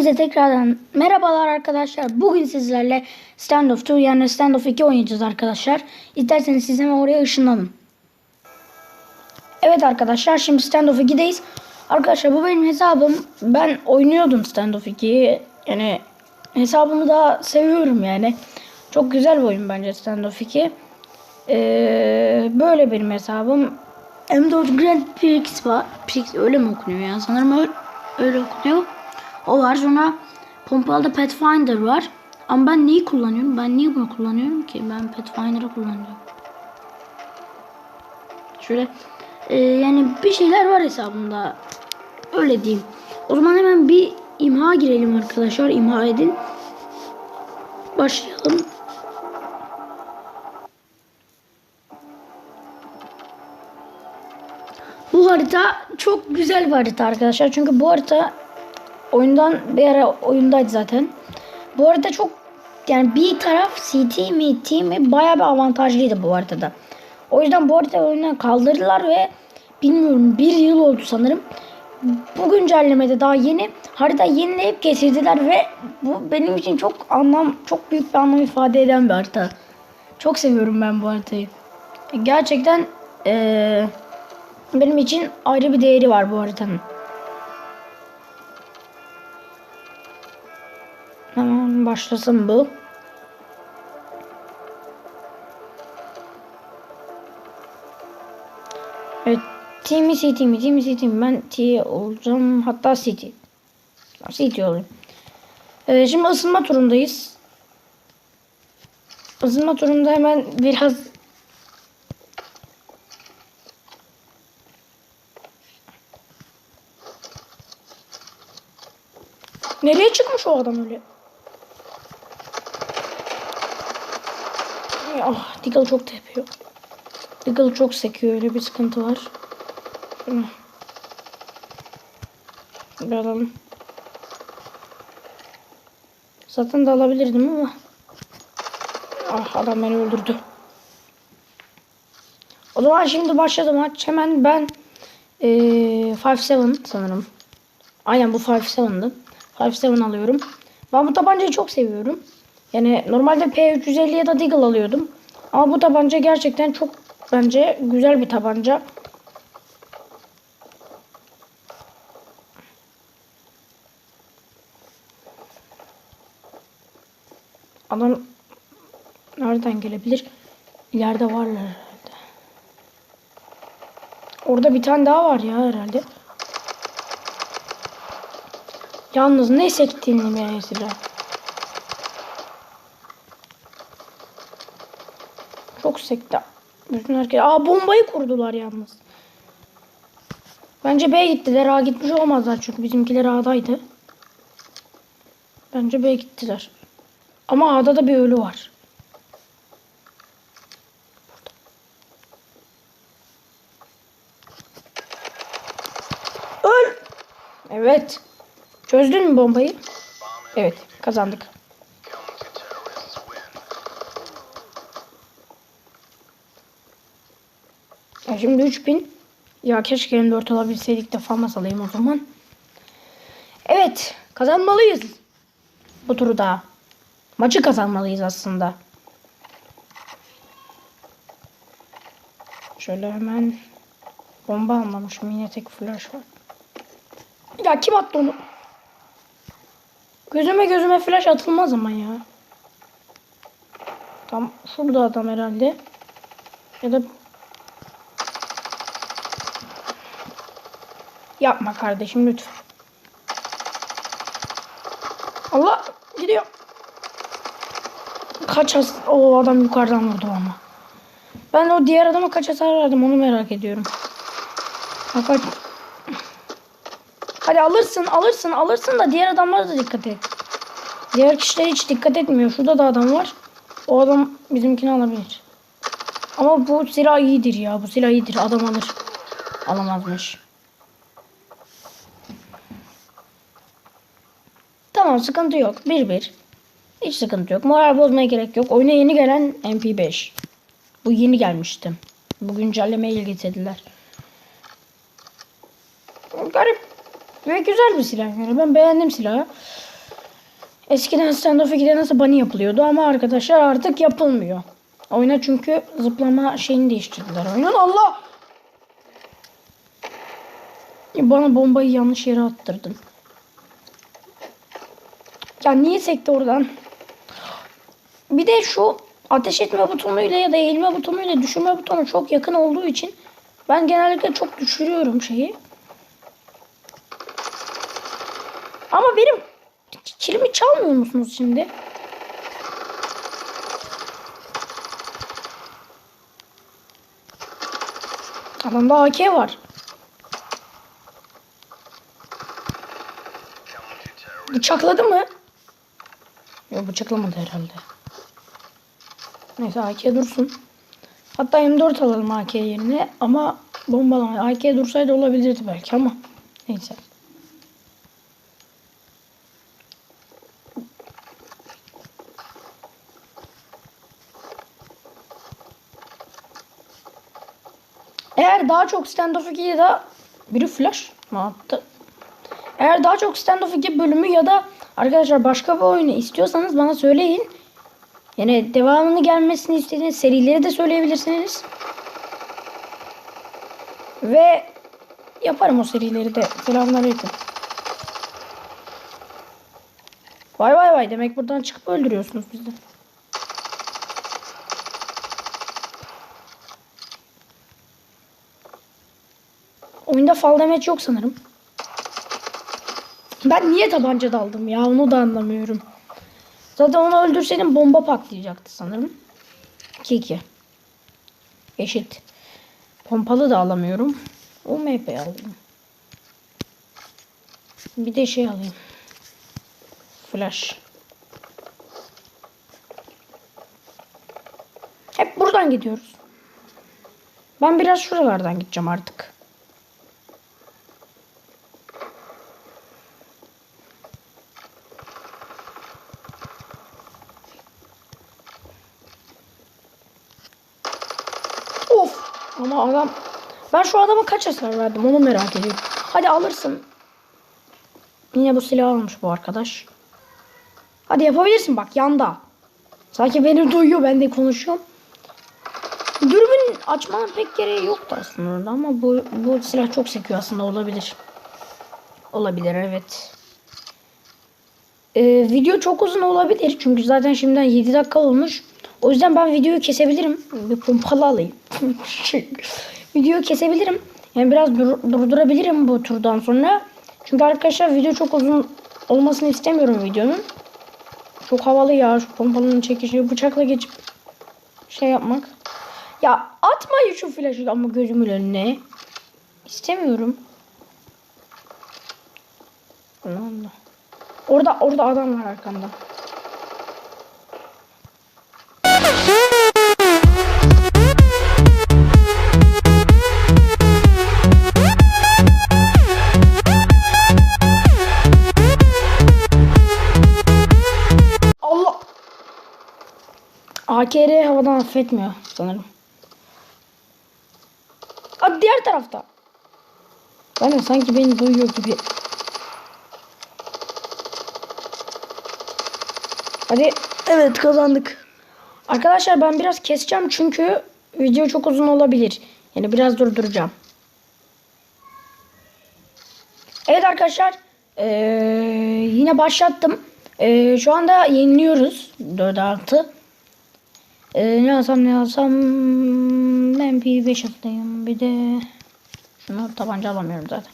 Hepinize tekrardan merhabalar arkadaşlar. Bugün sizlerle Standoff 2 yani Standoff 2 oynayacağız arkadaşlar. İsterseniz siz hemen oraya ışınlanın. Evet arkadaşlar şimdi Standoff 2'deyiz. Arkadaşlar bu benim hesabım. Ben oynuyordum Standoff 2'yi. Yani hesabımı da seviyorum yani. Çok güzel bir oyun bence Standoff 2. Ee, böyle benim hesabım. M4 Grand Prix var. Prix öyle mi okunuyor ya? Sanırım öyle, öyle okunuyor. O var. Sonra pompalı Pathfinder var. Ama ben neyi kullanıyorum? Ben niye bunu kullanıyorum ki? Ben Pathfinder'ı kullanıyorum. Şöyle e, yani bir şeyler var hesabımda. Öyle diyeyim. O zaman hemen bir imha girelim arkadaşlar. İmha edin. Başlayalım. Bu harita çok güzel bir harita arkadaşlar. Çünkü bu harita oyundan bir ara oyundaydı zaten. Bu harita çok yani bir taraf CT mi T mi baya bir avantajlıydı bu haritada. O yüzden bu haritayı oyundan kaldırdılar ve bilmiyorum bir yıl oldu sanırım. Bu güncellemede daha yeni harita yenileyip getirdiler ve bu benim için çok anlam çok büyük bir anlam ifade eden bir harita. Çok seviyorum ben bu haritayı. Gerçekten eee benim için ayrı bir değeri var bu haritanın. Hemen başlasın bu. Evet. T mi C mi? T mi C mi? Ben T olacağım. Hatta City. City olayım. Ee, şimdi ısınma turundayız. Isınma turunda hemen biraz Nereye çıkmış o adam öyle? Ah, Diggle çok tepiyor. Diggle çok sekiyor. Öyle bir sıkıntı var. Bir alalım. Zaten de alabilirdim ama. Ah adam beni öldürdü. O zaman şimdi başladı maç. Hemen ben 5-7 sanırım. Aynen bu 5-7'dı. 5-7 alıyorum. Ben bu tabancayı çok seviyorum. Yani normalde P350 ya da Deagle alıyordum. Ama bu tabanca gerçekten çok bence güzel bir tabanca. Adam nereden gelebilir? İleride varlar herhalde. Orada bir tane daha var ya herhalde. Yalnız ne sektiğini mesela. Çok sekti. Bütün herkes. Aa bombayı kurdular yalnız. Bence B gittiler. A gitmiş olmazlar çünkü bizimkiler A'daydı. Bence B gittiler. Ama A'da da bir ölü var. Öl. Evet. Çözdün mü bombayı? Evet, kazandık. Şimdi 3000. Ya keşke M4 alabilseydik de famas alayım o zaman. Evet, kazanmalıyız. Bu turu da. Maçı kazanmalıyız aslında. Şöyle hemen bomba almamışım. Yine tek flash var. Ya kim attı onu? Gözüme gözüme flash atılmaz ama ya. Tam şurada adam herhalde. Ya da Yapma kardeşim lütfen. Allah gidiyor. Kaç has o adam yukarıdan vurdu ama. Ben o diğer adama kaç hasar verdim onu merak ediyorum. Bak Hadi alırsın alırsın alırsın da diğer adamlara da dikkat et. Diğer kişiler hiç dikkat etmiyor. Şurada da adam var. O adam bizimkini alabilir. Ama bu silah iyidir ya. Bu silah iyidir. Adam alır. Alamazmış. Sıkıntı yok. 1-1. Hiç sıkıntı yok. Moral bozmaya gerek yok. Oyuna yeni gelen MP5. Bu yeni gelmişti. Bu güncellemeyi getirdiler. Garip. Ve güzel bir silah yani. Ben beğendim silahı. Eskiden Standoff 2'de nasıl bunny yapılıyordu ama arkadaşlar artık yapılmıyor. Oyuna çünkü zıplama şeyini değiştirdiler oyunun. Allah! Bana bombayı yanlış yere attırdın. Ya niye sekti oradan? Bir de şu ateş etme butonuyla ya da eğilme butonuyla düşürme butonu çok yakın olduğu için ben genellikle çok düşürüyorum şeyi. Ama benim kilimi çalmıyor musunuz şimdi? Adamda AK var. Bıçakladı mı? Yok bıçaklamadı herhalde. Neyse AK dursun. Hatta M4 alalım AK yerine ama bombalama. AK dursaydı olabilirdi belki ama neyse. Eğer daha çok Standoff 2 ya da biri flash mı attı? Eğer daha çok Standoff 2 bölümü ya da arkadaşlar başka bir oyunu istiyorsanız bana söyleyin. Yani devamını gelmesini istediğiniz serileri de söyleyebilirsiniz. Ve yaparım o serileri de. Selamünaleyküm. Vay vay vay demek buradan çıkıp öldürüyorsunuz bizi. Oyunda fall damage yok sanırım. Ben niye tabanca daldım ya onu da anlamıyorum. Zaten onu öldürseydim bomba patlayacaktı sanırım. 2-2. Eşit. Pompalı da alamıyorum. UMP alayım. Bir de şey alayım. Flash. Hep buradan gidiyoruz. Ben biraz şuralardan gideceğim artık. Of. Ama adam... Ben şu adama kaç hasar verdim onu merak ediyorum. Hadi alırsın. Yine bu silah almış bu arkadaş. Hadi yapabilirsin bak yanda. Sanki beni duyuyor ben de konuşuyorum. Dürbün açmanın pek gereği yoktu aslında orada ama bu, bu silah çok sekiyor aslında olabilir. Olabilir evet. Ee, video çok uzun olabilir çünkü zaten şimdiden 7 dakika olmuş. O yüzden ben videoyu kesebilirim. Bir pompalı alayım. videoyu kesebilirim. Yani biraz dur- durdurabilirim bu turdan sonra. Çünkü arkadaşlar video çok uzun olmasını istemiyorum videonun. Çok havalı ya şu pompalının çekişi bıçakla geçip şey yapmak. Ya atmayın şu flaşı ama gözümün önüne. İstemiyorum. Allah Allah. Orada orada adam var arkamda. AKR havadan affetmiyor sanırım. Abi diğer tarafta. Ben de sanki beni duyuyor gibi. Hadi evet kazandık. Arkadaşlar ben biraz keseceğim çünkü video çok uzun olabilir. Yani biraz durduracağım. Evet arkadaşlar eee, yine başlattım. Eee, şu anda yeniliyoruz 4'e 6. Eee, ne alsam ne alsam MP5 atayım bir de şunu tabanca alamıyorum zaten.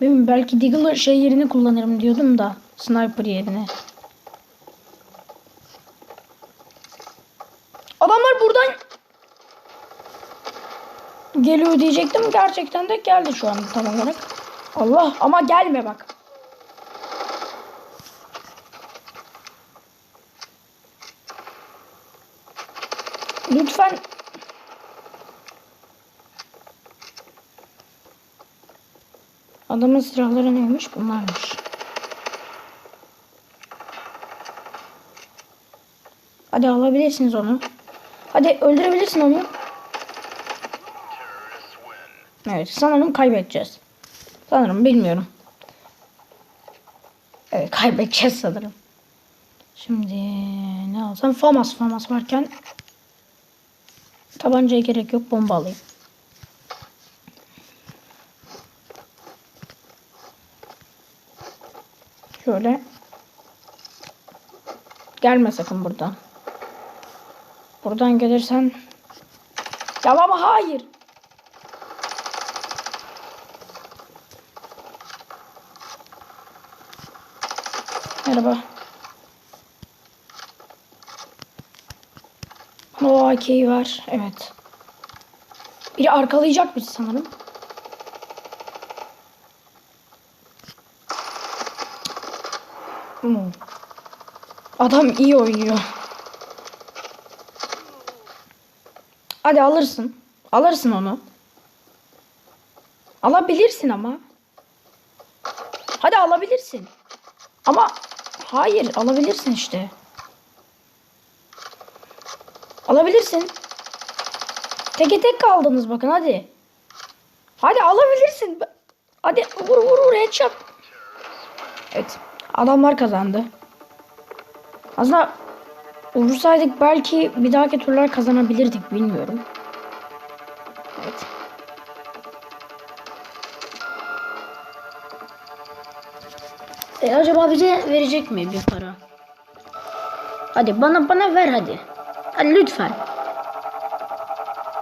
Bilmiyorum, belki Deagle'ı şey yerini kullanırım diyordum da sniper yerine. Adamlar buradan geliyor diyecektim. Gerçekten de geldi şu anda tam olarak. Allah ama gelme bak. Lütfen Adamın silahları neymiş? Bunlarmış. Hadi alabilirsiniz onu. Hadi öldürebilirsin onu. Evet sanırım kaybedeceğiz. Sanırım bilmiyorum. Evet kaybedeceğiz sanırım. Şimdi ne alsam? Famas. Famas varken tabancaya gerek yok. Bomba alayım. Şöyle. Gelme sakın buradan. Buradan gelirsen. Ya ama hayır. Merhaba. O AK var. Evet. Biri arkalayacak bizi sanırım. Hmm. Adam iyi oynuyor. Hadi alırsın. Alırsın onu. Alabilirsin ama. Hadi alabilirsin. Ama hayır alabilirsin işte. Alabilirsin. Teke tek kaldınız bakın hadi. Hadi alabilirsin. Hadi vur vur vur headshot. Evet. Adamlar kazandı. Aslında vursaydık belki bir dahaki turlar kazanabilirdik bilmiyorum. Evet. E, acaba bize verecek mi bir para? Hadi bana bana ver hadi. Hadi lütfen.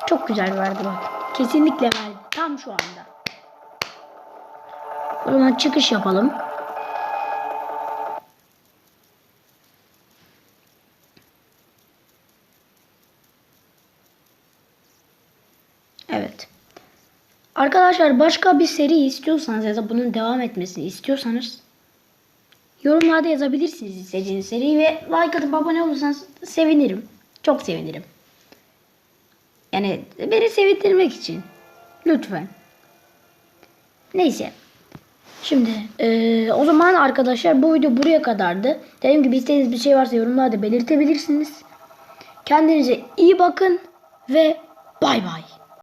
Çok güzel verdi bak. Kesinlikle verdi. Tam şu anda. O zaman çıkış yapalım. Evet. Arkadaşlar başka bir seri istiyorsanız ya da bunun devam etmesini istiyorsanız yorumlarda yazabilirsiniz istediğiniz seriyi ve like atıp abone olursanız sevinirim. Çok sevinirim. Yani beni sevindirmek için. Lütfen. Neyse. Şimdi eee, o zaman arkadaşlar bu video buraya kadardı. Dediğim gibi istediğiniz bir şey varsa yorumlarda belirtebilirsiniz. Kendinize iyi bakın ve bay bay.